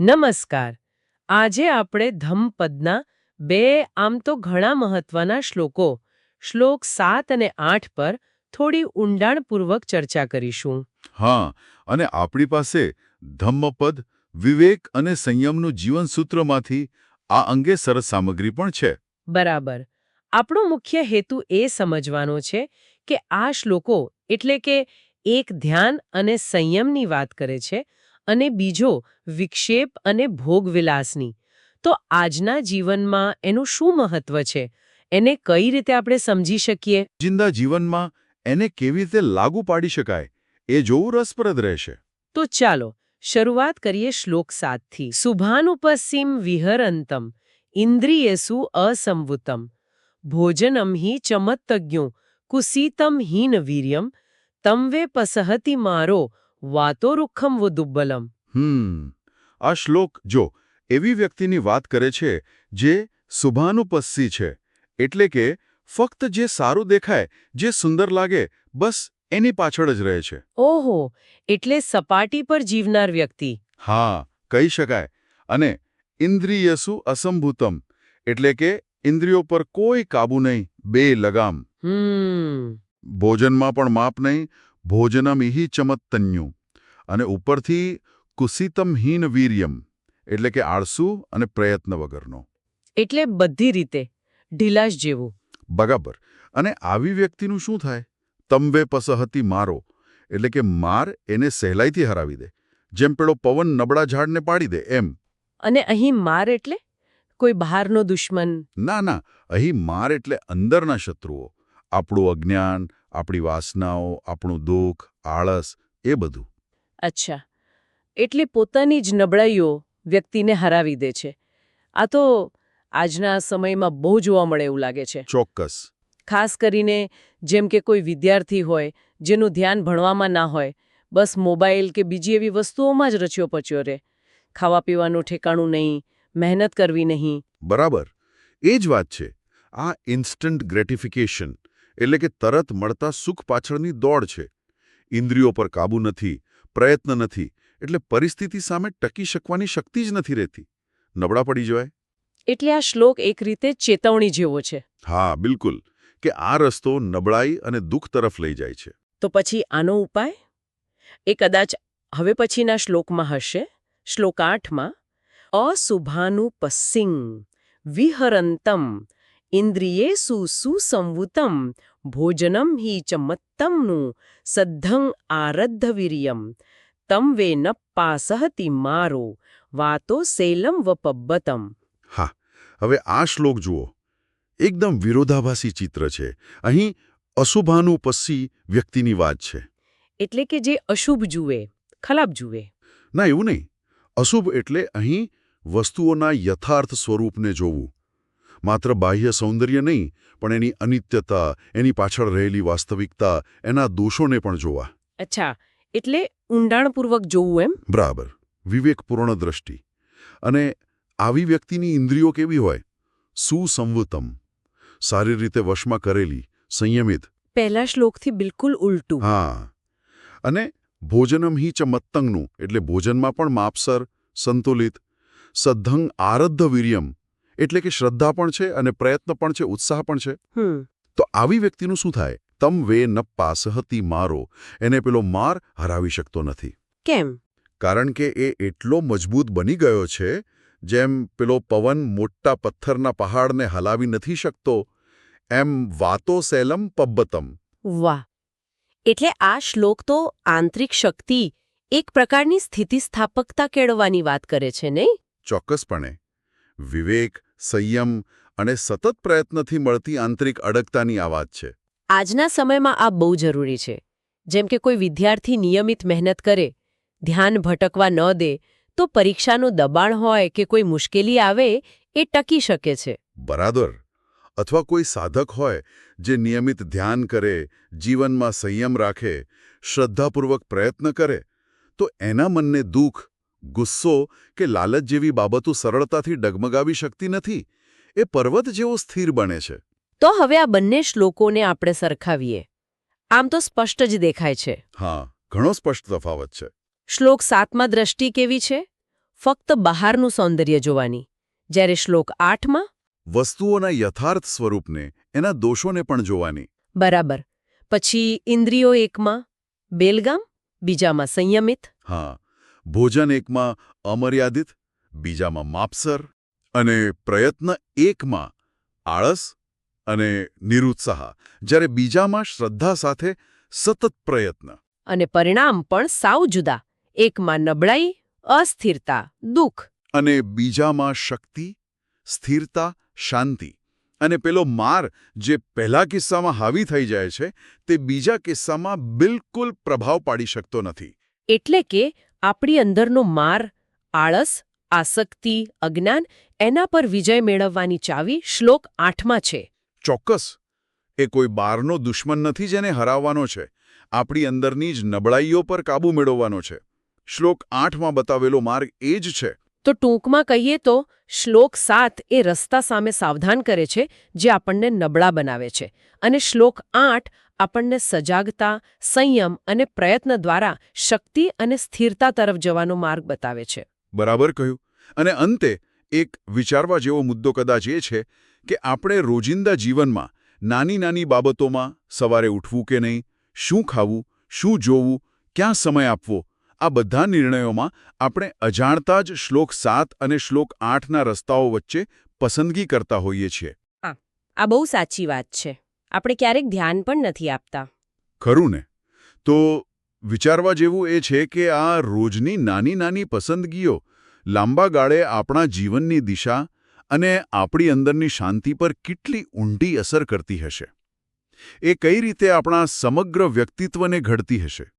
નમસ્કાર. આજે આપણે ધમ્મપદના બે આમ તો ઘણા મહત્વના શ્લોકો શ્લોક સાત અને આઠ પર થોડી ઊંડાણપૂર્વક ચર્ચા કરીશું. હા અને આપણી પાસે ધમ્મપદ વિવેક અને સંયમનું જીવનસૂત્રમાંથી આ અંગે સરસ સામગ્રી પણ છે. બરાબર. આપણો મુખ્ય હેતુ એ સમજવાનો છે કે આ શ્લોકો એટલે કે એક ધ્યાન અને સંયમની વાત કરે છે અને બીજો વિક્ષેપ અને ભોગવિલાસની. તો આજના જીવનમાં એનું શું મહત્વ છે? એને કઈ રીતે આપણે સમજી શકીએ? જિંદા જીવનમાં એને કેવી રીતે લાગુ પાડી શકાય એ જોવું રસપ્રદ રહેશે. તો ચાલો શરૂઆત કરીએ શ્લોક સાતથી. શુભાનુપસીમ વિહરંતમ ઇન્દ્રિયેસુ અસંવૃતમ ભોજનમ હિ ચમત્તજ્ઞો કુસીતમ હીન વીર્યમ તમવે પસહતિ મારો વાતો રૂખમ વુદુબ્બલમ હમ. આ શ્લોક જો એવી વ્યક્તિની વાત કરે છે જે શુભાનુપસ્સી છે એટલે કે ફક્ત જે સારું દેખાય જે સુંદર લાગે બસ એની પાછળ જ રહે છે. ઓહો એટલે સપાટી પર જીવનાર વ્યક્તિ. હા કહી શકાય. અને ઇન્દ્રિયસુ અસંભૂતમ એટલે કે ઇન્દ્રિયો પર કોઈ કાબુ નહીં બે લગામ. હમ. ભોજનમાં પણ માપ નહીં ભોજનમિહિ ચમત્તન્યુ. અને ઉપરથી કુસિતમહીન વીર્યમ એટલે કે આળસુ અને પ્રયત્ન વગરનો. એટલે બધી રીતે ઢીલાશ જેવું. બરાબર અને આવી વ્યક્તિનું શું થાય? તમવે પસહતી મારો એટલે કે માર એને સહેલાઈથી હરાવી દે. જેમ પેલો પવન નબળા ઝાડને પાડી દે એમ. અને અહીં માર એટલે? કોઈ બહારનો દુશ્મન? ના ના. અહીં માર એટલે અંદરના શત્રુઓ. આપણું અજ્ઞાન આપણી વાસનાઓ આપણું દુઃખ આળસ એ બધું. અચ્છા. એટલે પોતાની જ નબળાઈઓ વ્યક્તિને હરાવી દે છે. આ તો આજના સમયમાં બહુ જોવા મળે એવું લાગે છે. ચોક્કસ. ખાસ કરીને જેમ કે કોઈ વિદ્યાર્થી હોય જેનું ધ્યાન ભણવામાં ના હોય બસ મોબાઈલ કે બીજી એવી વસ્તુઓમાં જ રચ્યો પચ્યો રહે. ખાવા પીવાનું ઠેકાણું નહીં મહેનત કરવી નહીં. બરાબર. એ જ વાત છે. આ ઇન્સ્ટન્ટ ગ્રેટિફિકેશન એટલે કે તરત મળતા સુખ પાછળની દોડ છે. ઇન્દ્રિયો પર કાબૂ નથી પ્રયત્ન નથી એટલે પરિસ્થિતિ સામે ટકી શકવાની શક્તિ જ નથી રહેતી. નબળા પડી જવાય. એટલે આ શ્લોક એક રીતે ચેતવણી જેવો છે. હા બિલકુલ કે આ રસ્તો નબળાઈ અને દુઃખ તરફ લઈ જાય છે. તો પછી આનો ઉપાય? એ કદાચ હવે પછીના શ્લોકમાં હશે. શ્લોક આઠમાં પસ્સિંગ વિહરંતમ ઇન્દ્રિયેસુ સુસંવૃતમ ભોજનમ હિ ચમત્તમનું સદ્ધં આરદ્ધવીર્યમ તમ વે ન પાસહતિ મારો વાતો સેલમ વપબ્બતમ. હા હવે આ શ્લોક જુઓ. એકદમ વિરોધાભાસી ચિત્ર છે. અહીં અશુભાનુપસ્સી વ્યક્તિની વાત છે. એટલે કે જે અશુભ જુએ ખલાબ જુએ. ના એવું નહીં. અશુભ એટલે અહીં વસ્તુઓના યથાર્થ સ્વરૂપને જોવું. માત્ર બાહ્ય સૌંદર્ય નહીં પણ એની અનિત્યતા એની પાછળ રહેલી વાસ્તવિકતા એના દોષોને પણ જોવા. અચ્છા એટલે ઊંડાણપૂર્વક જોવું એમ? બરાબર. વિવેકપૂર્ણ દ્રષ્ટિ. અને આવી વ્યક્તિની ઇન્દ્રિયો કેવી હોય? સુસંવતમ. સારી રીતે વશમાં કરેલી સંયમિત. પહેલા શ્લોકથી બિલકુલ ઉલટું. હા. અને ભોજનમ હિ ચ મત્તંગનું એટલે ભોજનમાં પણ માપસર સંતુલિત સદ્ધંગ આરદ્ધ વીર્યમ એટલે કે શ્રદ્ધા પણ છે અને પ્રયત્ન પણ છે ઉત્સાહ પણ છે. તો આવી વ્યક્તિનું શું થાય? તમ વે ન પાસહતી મારો એને પેલો માર હરાવી શકતો નથી. કેમ? કારણ કે એ એટલો મજબૂત બની ગયો છે જેમ પેલો પવન મોટા પથ્થરના પહાડને હલાવી નથી શકતો એમ વાતો સેલમ પબ્બતમ. વાહ! એટલે આ શ્લોક તો આંતરિક શક્તિ એક પ્રકારની સ્થિતિસ્થાપકતા કેળવવાની વાત કરે છે નહીં? ચોક્કસપણે. વિવેક સંયમ અને સતત પ્રયત્નથી મળતી આંતરિક અડગતાની આ વાત છે. આજના સમયમાં આ બહુ જરૂરી છે. જેમ કે કોઈ વિદ્યાર્થી નિયમિત મહેનત કરે ધ્યાન ભટકવા ન દે તો પરીક્ષાનું દબાણ હોય કે કોઈ મુશ્કેલી આવે એ ટકી શકે છે. બરાબર. અથવા કોઈ સાધક હોય જે નિયમિત ધ્યાન કરે જીવનમાં સંયમ રાખે શ્રદ્ધાપૂર્વક પ્રયત્ન કરે તો એના મનને દુઃખ ગુસ્સો કે લાલચ જેવી બાબતો સરળતાથી ડગમગાવી શકતી નથી? એ પર્વત જેવો સ્થિર બને છે. તો હવે આ બંને શ્લોકોને આપણે સરખાવીએ. આમ તો સ્પષ્ટ જ દેખાય છે. હા ઘણો સ્પષ્ટ તફાવત છે. શ્લોક સાતમાં દ્રષ્ટિ કેવી છે? ફક્ત બહારનું સૌંદર્ય જોવાની. જ્યારે શ્લોક આઠમાં? વસ્તુઓના યથાર્થ સ્વરૂપને એના દોષોને પણ જોવાની. બરાબર. પછી ઇન્દ્રિયો એકમાં બેલગામ બીજામાં સંયમિત. હા ભોજન એકમાં અમર્યાદિત બીજામાં માપસર અને પ્રયત્ન એકમાં આળસ અને નિરુત્સાહ જ્યારે બીજામાં શ્રદ્ધા સાથે સતત પ્રયત્ન. અને પરિણામ પણ સાવ જુદા એકમાં નબળાઈ અસ્થિરતા દુઃખ. અને બીજામાં શક્તિ સ્થિરતા શાંતિ. અને પેલો માર જે પહેલા કિસ્સામાં હાવી થઈ જાય છે તે બીજા કિસ્સામાં બિલકુલ પ્રભાવ પાડી શકતો નથી. એટલે કે આપણી અંદરનો માર, આળસ, આસક્તિ, અજ્ઞાન એના પર વિજય મેળવવાની ચાવી શ્લોક આઠમાં છે. ચોક્કસ. એ કોઈ બારનો દુશ્મન નથી જેને હરાવવાનો છે. આપણી અંદરની જ નબળાઈઓ પર કાબૂ મેળવવાનો છે. શ્લોક આઠમાં બતાવેલો માર્ગ એ જ છે. તો ટૂંકમાં કહીએ તો શ્લોક સાત એ રસ્તા સામે સાવધાન કરે છે, જે આપણને નબળા બનાવે છે. અને શ્લોક આઠ આપણને સજાગતા, સંયમ અને પ્રયત્ન દ્વારા શક્તિ અને સ્થિરતા તરફ જવાનો માર્ગ બતાવે છે. બરાબર કહ્યું. અને અંતે એક વિચારવા જેવો મુદ્દો કદાચ એ છે કે આપણે રોજિંદા જીવનમાં નાની નાની બાબતોમાં સવારે ઉઠવું કે નહીં, શું ખાવું, શું જોવું, ક્યાં સમય આપવો આ બધા નિર્ણયોમાં આપણે અજાણતા જ શ્લોક સાત અને શ્લોક આઠના રસ્તાઓ વચ્ચે પસંદગી કરતા હોઈએ છીએ. આ બહુ સાચી વાત છે. આપણે ક્યારેક ધ્યાન પણ નથી આપતા. ખરું ને? તો વિચારવા જેવું એ છે કે આ રોજની નાની નાની પસંદગીઓ લાંબા ગાળે આપણા જીવનની દિશા અને આપણી અંદરની શાંતિ પર કેટલી ઊંડી અસર કરતી હશે. એ કઈ રીતે આપણા સમગ્ર વ્યક્તિત્વને ઘડતી હશે?